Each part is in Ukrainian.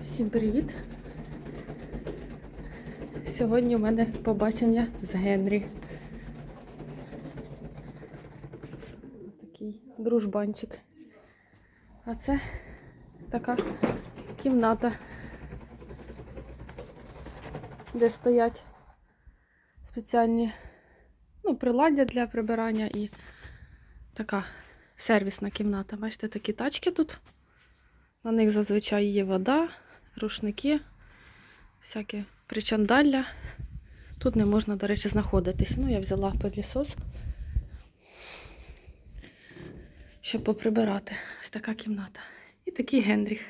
Всім привіт! Сьогодні у мене побачення з Генрі. Такий дружбанчик. А це така кімната, де стоять спеціальні ну, приладдя для прибирання і така сервісна кімната. Бачите, такі тачки тут. На них зазвичай є вода, рушники, всяке причандалля. Тут не можна, до речі, знаходитись. Ну, я взяла пилісос, щоб поприбирати. Ось така кімната. І такий Генріх.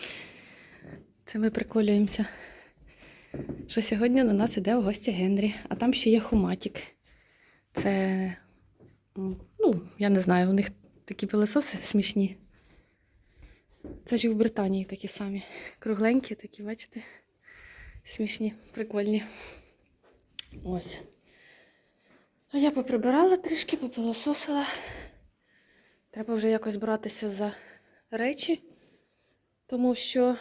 Це ми приколюємося. Що сьогодні на нас іде в гості Генрі, а там ще є хуматік. Це, ну, я не знаю, у них такі пилососи смішні. Це ж і в Британії такі самі. Кругленькі, такі, бачите? Смішні, прикольні. Ось. А я поприбирала трішки, попилососила. Треба вже якось братися за речі, тому що.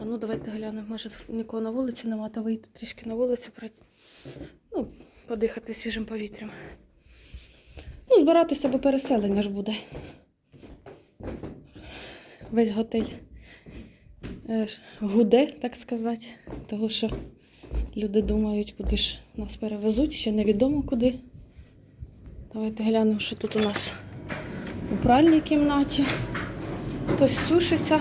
А ну давайте глянемо, може нікого на вулиці нема, то вийти трішки на вулицю, ну, подихати свіжим повітрям. Ну, збиратися, бо переселення ж буде весь готель е, гуде, так сказати. Того, що люди думають, куди ж нас перевезуть, ще невідомо куди. Давайте глянемо, що тут у нас у пральній кімнаті. Хтось сушиться.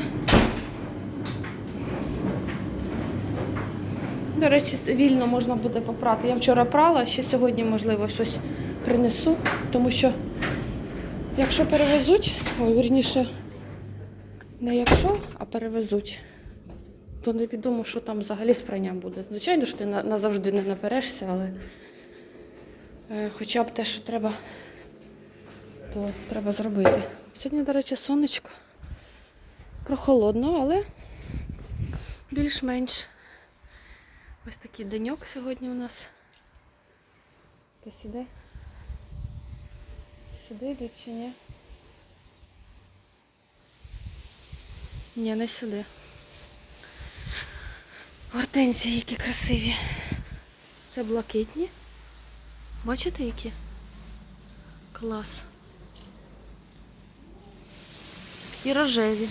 До речі, вільно можна буде попрати. Я вчора прала, ще сьогодні, можливо, щось принесу, тому що якщо перевезуть, ой, вірніше, не якщо, а перевезуть, то невідомо, що там взагалі з пранням буде. Звичайно ж, ти назавжди не наперешся, але е, хоча б те, що треба, то треба зробити. Сьогодні, до речі, сонечко. Прохолодно, але більш-менш. Ось такий деньок сьогодні у нас. Хтось іде? Сюди йдуть чи ні? Ні, не сюди. Гортензії, які красиві. Це блакитні. Бачите, які? Клас. І рожеві.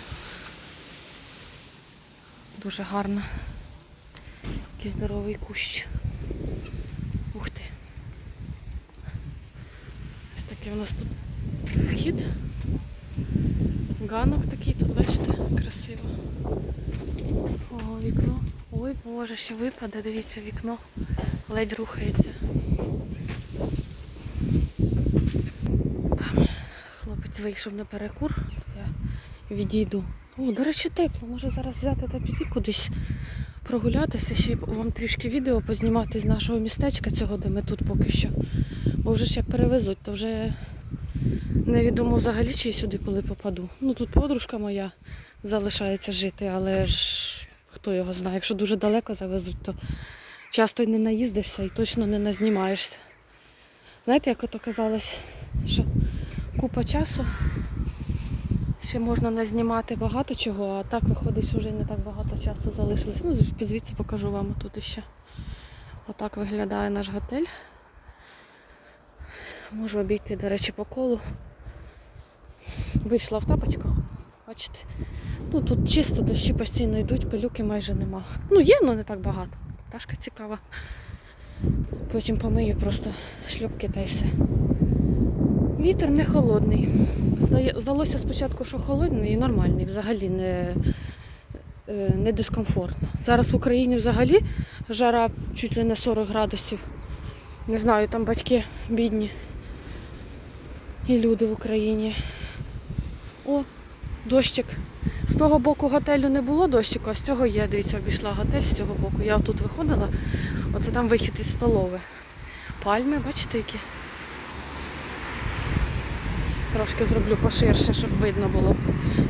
Дуже гарно. Який здоровий кущ. Ух ти. Ось такий у нас тут вхід. Ганок такий тут, бачите, красиво. О, вікно. Ой, боже, ще випаде, дивіться, вікно ледь рухається. Там хлопець вийшов на перекур, я відійду. О, до речі, тепло. Може зараз взяти та піти кудись прогулятися, ще вам трішки відео познімати з нашого містечка цього, де ми тут поки що. Бо вже ж як перевезуть, то вже невідомо взагалі, чи я сюди коли попаду. Ну тут подружка моя залишається жити, але ж хто його знає, якщо дуже далеко завезуть, то часто й не наїздишся і точно не назнімаєшся. Знаєте, як ото казалось, що купа часу. Ще можна назнімати багато чого, а так виходить, що вже не так багато часу залишилось. Ну, звідси покажу вам тут іще. Отак виглядає наш готель. Можу обійти, до речі, по колу. Вийшла в тапочках, бачите. Ну тут чисто дощі постійно йдуть, пилюки майже нема. Ну є, але не так багато. Пташка цікава. Потім помию просто шльопки та й все. Вітер не холодний. Здалося спочатку, що холодний і нормальний, взагалі не, е, не дискомфортно. Зараз в Україні взагалі жара чуть ли не 40 градусів. Не знаю, там батьки бідні. І люди в Україні. О, дощик. З того боку готелю не було дощику, а з цього є. Дивіться, обійшла готель з цього боку. Я тут виходила. Оце там вихід із столови. Пальми, бачите, які? Трошки зроблю поширше, щоб видно було.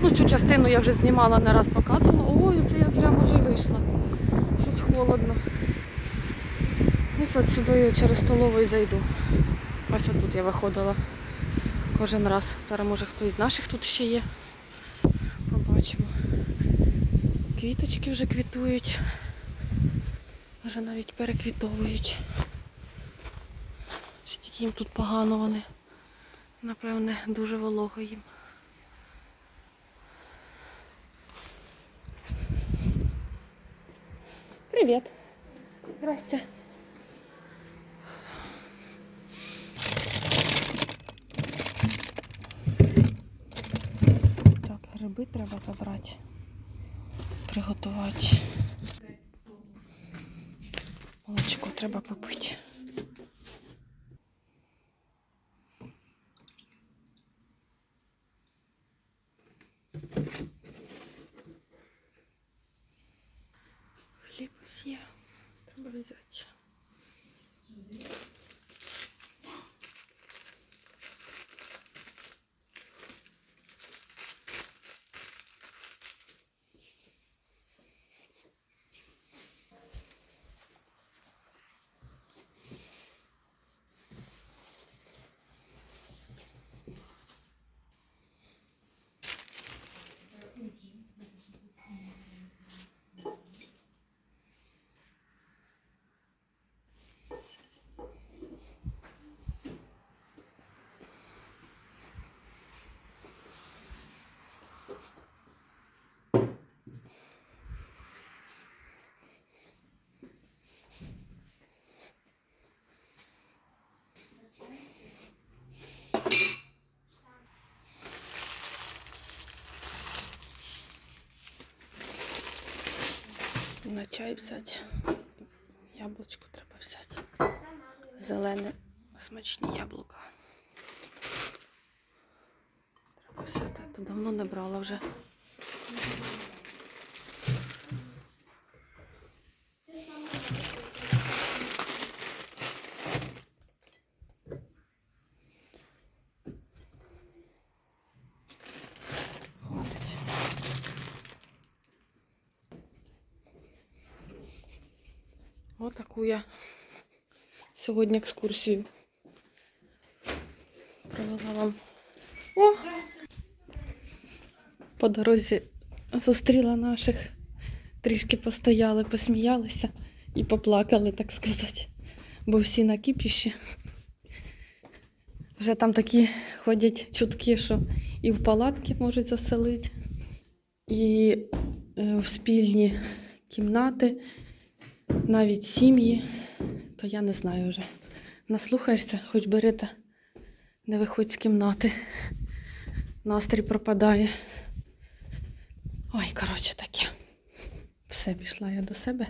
Ну, цю частину я вже знімала, не раз показувала. Ой, це я зря може вийшла. щось холодно. Ось сюди я через столову і зайду. Ось тут я виходила кожен раз. Зараз може хтось з наших тут ще є. Побачимо. Квіточки вже квітують. Вже навіть переквітовують. Чи тільки їм тут погано вони. Напевне, дуже волого їм. Привіт. Здрасте. Так, гриби треба забрати. Приготувати. Молочко треба попити. Хліб є. Треба взяти. На чай взяти. Яблучко треба взяти. Зелене, смачні яблука. Треба взяти. То давно не брала вже. Отаку я сьогодні екскурсію провела вам. О! По дорозі зустріла наших, трішки постояли, посміялися і поплакали, так сказати. Бо всі на кіпіші. Вже там такі ходять чутки, що і в палатки можуть заселити, і е, в спільні кімнати навіть сім'ї, то я не знаю вже. Наслухаєшся, хоч бери та не виходь з кімнати. Настрій пропадає. Ой, коротше таке. Все, пішла я до себе.